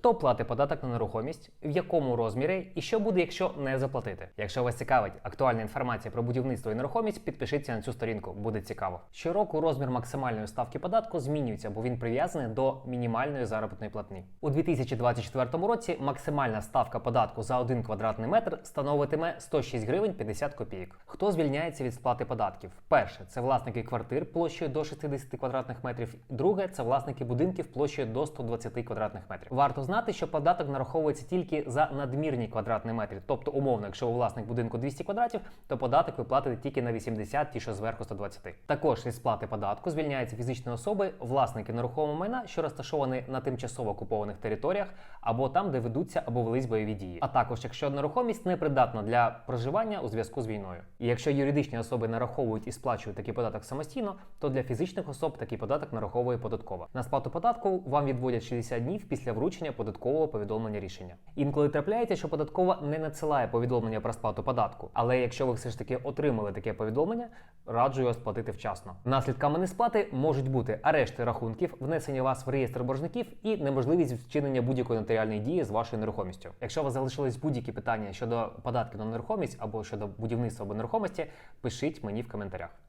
Хто платить податок на нерухомість, в якому розмірі і що буде, якщо не заплатити? Якщо вас цікавить актуальна інформація про будівництво і нерухомість, підпишіться на цю сторінку, буде цікаво. Щороку розмір максимальної ставки податку змінюється, бо він прив'язаний до мінімальної заробітної платні. У 2024 році максимальна ставка податку за 1 квадратний метр становитиме 106 гривень 50 копійок. Хто звільняється від сплати податків? Перше це власники квартир площею до 60 квадратних метрів. Друге це власники будинків площею до 120 квадратних метрів. Варто знати, що податок нараховується тільки за надмірні квадратні метри. Тобто, умовно, якщо ви власник будинку 200 квадратів, то податок ви платите тільки на 80, ті, що зверху 120. Також від сплати податку звільняються фізичні особи, власники нерухомого майна, що розташовані на тимчасово окупованих територіях, або там, де ведуться або велись бойові дії. А також якщо нерухомість не придатна для проживання у зв'язку з війною. І якщо юридичні особи нараховують і сплачують такий податок самостійно, то для фізичних особ такий податок нараховує податкова. На сплату податку вам відводять 60 днів після вручення податкового повідомлення рішення. Інколи трапляється, що податкова не надсилає повідомлення про сплату податку. Але якщо ви все ж таки отримали таке повідомлення, раджу його сплатити вчасно. Наслідками несплати можуть бути арешти рахунків, внесення вас в реєстр боржників і неможливість вчинення будь-якої нотаріальної дії з вашою нерухомістю. Якщо у вас залишились будь-які питання щодо податків на нерухомість або щодо будівництва або нерухомості, пишіть мені в коментарях.